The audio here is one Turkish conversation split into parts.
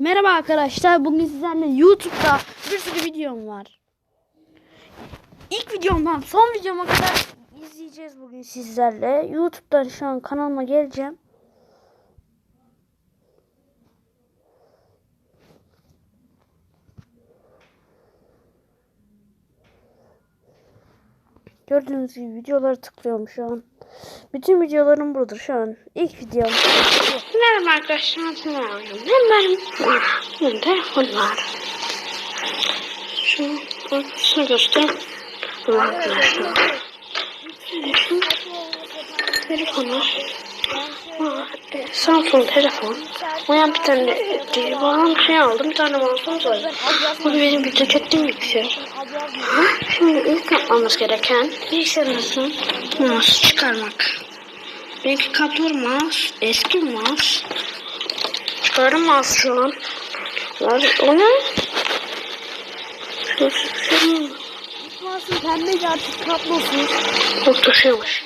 Merhaba arkadaşlar. Bugün sizlerle YouTube'da bir sürü videom var. İlk videomdan son videoma kadar izleyeceğiz bugün sizlerle. YouTube'dan şu an kanalıma geleceğim. Gördüğünüz gibi videoları tıklıyorum şu an. Bütün videolarım burada şu an. İlk videom. Merhaba arkadaşlar. Hemen benim telefon var. Şunu, şunu göster. Bunu e, Samsung telefon. Uyan bir tane de babam şey aldım. Bir tane mouse var. Bu benim video çektiğim bilgisayar. Şimdi ilk yapmamız gereken bilgisayarımızın mouse çıkarmak. Belki kaplı mouse, eski mouse. Çıkarım mouse şu an. O ne? Şu- Masum pembeydi artık kablosuz. Çok taşıyormuş.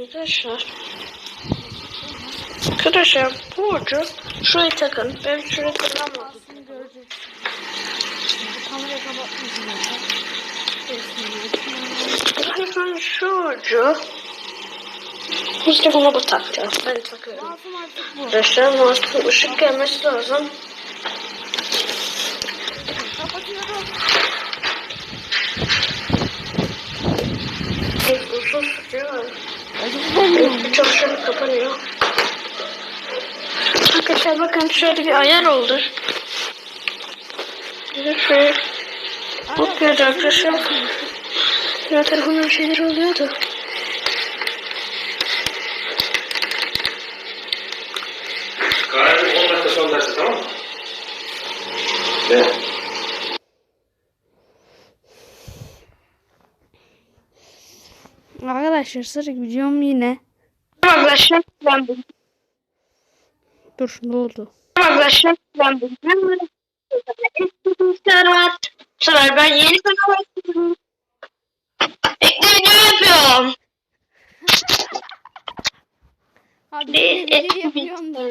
Arkadaşlar. Arkadaşlar bu ucu şuraya takın. Ben şuraya kapatmışım. Arkadaşlar şu ucu işte buna bu takacağız. Ben takıyorum. Masum. Arkadaşlar mouse'un ışık gelmesi lazım. Uzun sürüyor. Çalışıyor kapanıyor. Arkadaşlar bakın şöyle bir ayar oldu. Şöyle bakıyordu arkadaşlar. Ya telefonda bir şeyler oluyordu. Kararı 10 dakika sonra dersin tamam mı? Ne? Arkadaşlar sıra videom yine. Arkadaşlar ben. Dur ne oldu? Arkadaşlar ben bu. Serhat. Bu sefer ben yeni kanal açtım. İlk video yapıyorum. Abi yeni eski videoları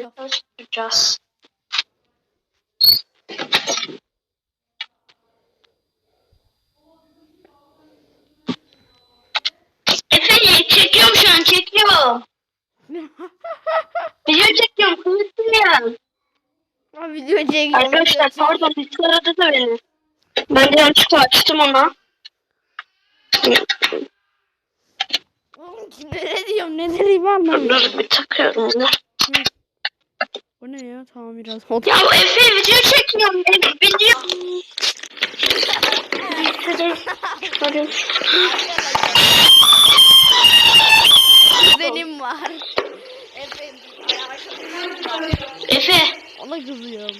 yapacağız. Efendim çekiyorum şu an çekiyorum. Video konuşuyorum. Abi video çekiyorum. Arkadaşlar pardon bir aradı da beni. Ben de yanlışlıkla açtım ona. Oğlum ne diyorum ne dediğimi anlamıyorum. Dur bir takıyorum onu. Bu ne ya oldu. Ya bu Efe video çekiyorum. Ben video. Benim var. Ona kızıyorum.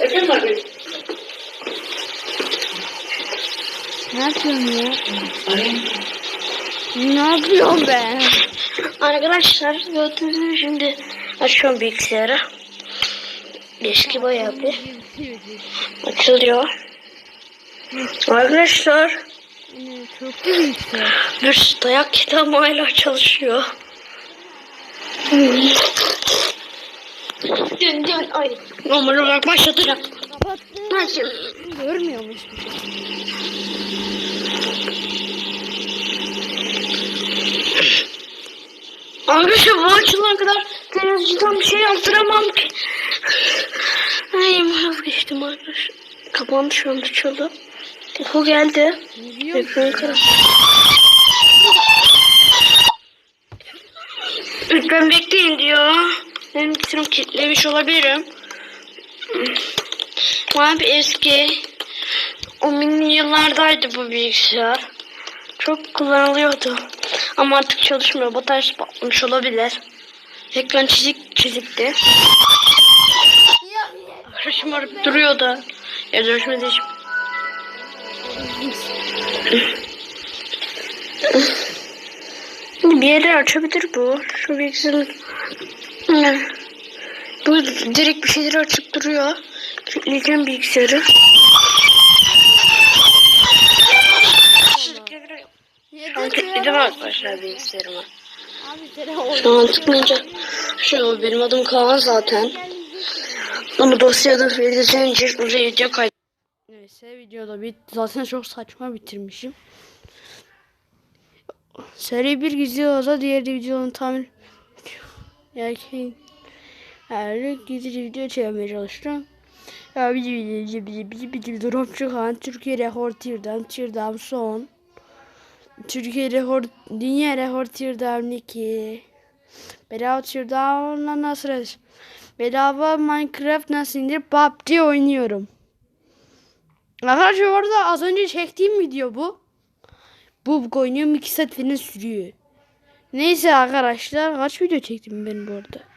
Efendim abi. Ne yapıyorsun ya? Ne yapıyorum ben? Arkadaşlar gördüğünüz gibi şimdi açıyorum bilgisayarı. Eski bayağı bir açılıyor. Arkadaşlar köklü bilgisayar. bir dayak kitabı hala çalışıyor. Dün dün ay. Normal olarak başlatacağım. Kapattım. Görmüyormuş hiçbir şey. Arkadaşlar bu açılana kadar televizyondan bir şey yaptıramam ki. Ay vazgeçtim arkadaşlar. Kapandı şu an açıldı. Bu geldi. Ekranı kırık. Lütfen bekleyin diyor. Bilgisayarım kilitlemiş olabilirim. Abi eski. O mini yıllardaydı bu bilgisayar. Çok kullanılıyordu. Ama artık çalışmıyor. Bataryası patlamış olabilir. Ekran çizik çizikti. Arkadaşım arayıp duruyordu. Ya dönüşmedi hiç. Bir yere açabilir bu. Şu bilgisayarın. Bu direkt bir şeyleri açıp duruyor. Kilitleyeceğim bilgisayarı. Şu an kilitledim arkadaşlar bilgisayarımı. Şu an tıklayınca şu benim adım Kaan zaten. Ama dosyada bilgisayarın için uzun video kaydı. Neyse videoda bit zaten çok saçma bitirmişim. Seri bir gizli olsa diğer videonun tamir erkeğin her gizli video çevirmeye çalıştım. Ya bir bir bir bir bir drop çıkan Türkiye rekor tirden tirden son. Türkiye rekor dünya rekor tirden 2. Bedava tirden nasıl Bedava Minecraft nasıl indir PUBG oynuyorum. Arkadaşlar orada az önce çektiğim video bu. Bu oynuyorum 2 saat sürüyor. Neyse arkadaşlar kaç video çektim ben bu arada.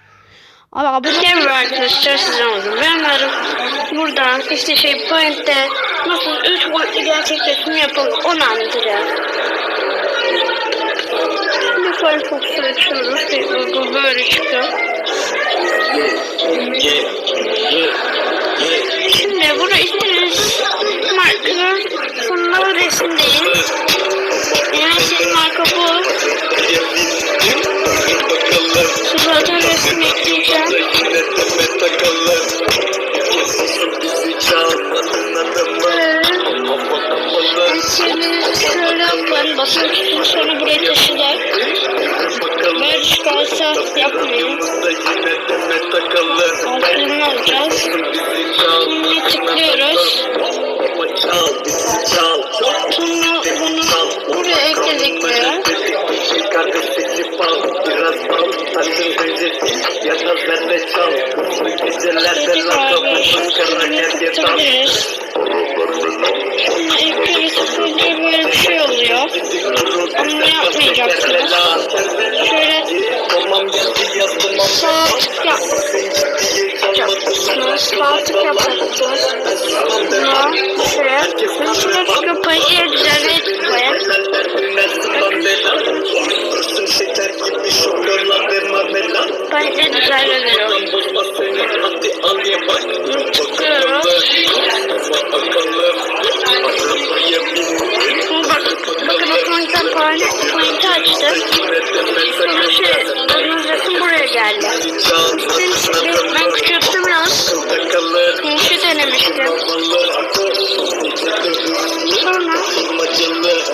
Abi abone Merhaba arkadaşlar size oldum. Ben varım. Buradan işte şey Point'te nasıl 3 boyutlu gerçek resim yapılır onu anlatacağım. Şimdi Firefox'u açıyoruz. Bu, böyle çıkıyor. Şimdi burada istediğiniz markanın sonuna resim değil. Benim istediğim marka bu. Zaten resim ekleyeceğim. Şimdi şöyle yapın. Basın tutun sonra buraya taşıyacak. Böyle çıkarsa yapmayın. Altını alacağız. Şimdi tıklıyoruz. Sonra bunu buraya ekledik buraya. Tık yapacaksınız. Buna şuraya. Şimdi şuraya çıkıyor. Payı düzenle tıklayın. Payı puanı, pointi açtım. Şey, gördüğünüz resim buraya geldi. Şimdi ben küçülttüm biraz. Yeşil denemiştim. Sonra açılmıyoruz.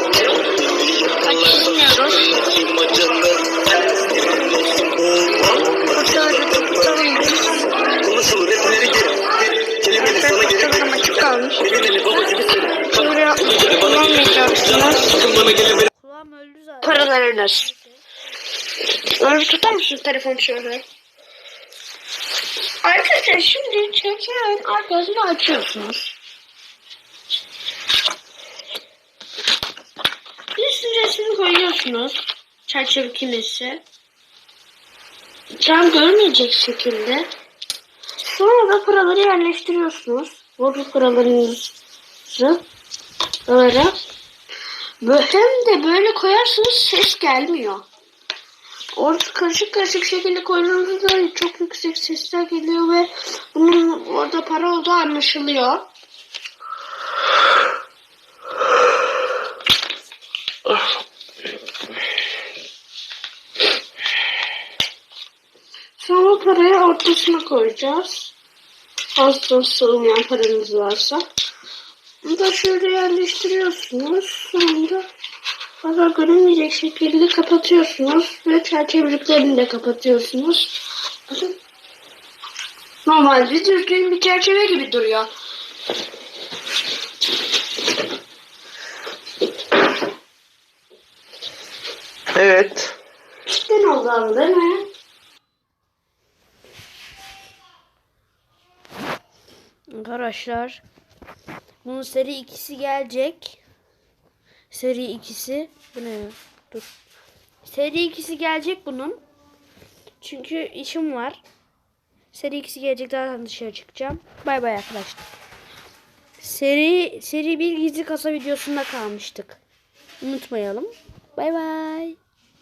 Fotoğrafı tutalım biz. Fotoğrafım açık zaten. Paralarınız. Öyle tutar mısın telefon şöyle? Arkadaşlar şimdi çerçevenin arkasını açıyorsunuz. Üstüne resmini koyuyorsunuz. Çerçeve kimisi. Cam görmeyecek şekilde. Sonra da paraları yerleştiriyorsunuz. Bu paralarınızı böyle. Hem de böyle koyarsanız ses gelmiyor. Orada karışık karışık şekilde koyduğunuzda çok yüksek sesler geliyor ve bunun orada para olduğu anlaşılıyor. Sonra parayı ortasına koyacağız. Az da sığmayan paranız varsa. Bunu da şöyle yerleştiriyorsunuz. Sonra fazla görünmeyecek şekilde kapatıyorsunuz. Ve çerçeveliklerini de kapatıyorsunuz. Bakın. Normalde düzgün bir çerçeve gibi duruyor. Evet. İşte ne oldu değil mi? Arkadaşlar bunun seri ikisi gelecek. Seri ikisi bu ne? Dur. Seri ikisi gelecek bunun. Çünkü işim var. Seri ikisi gelecek zaten dışarı çıkacağım. Bay bay arkadaşlar. Seri seri bir gizli kasa videosunda kalmıştık. Unutmayalım. Bay bay.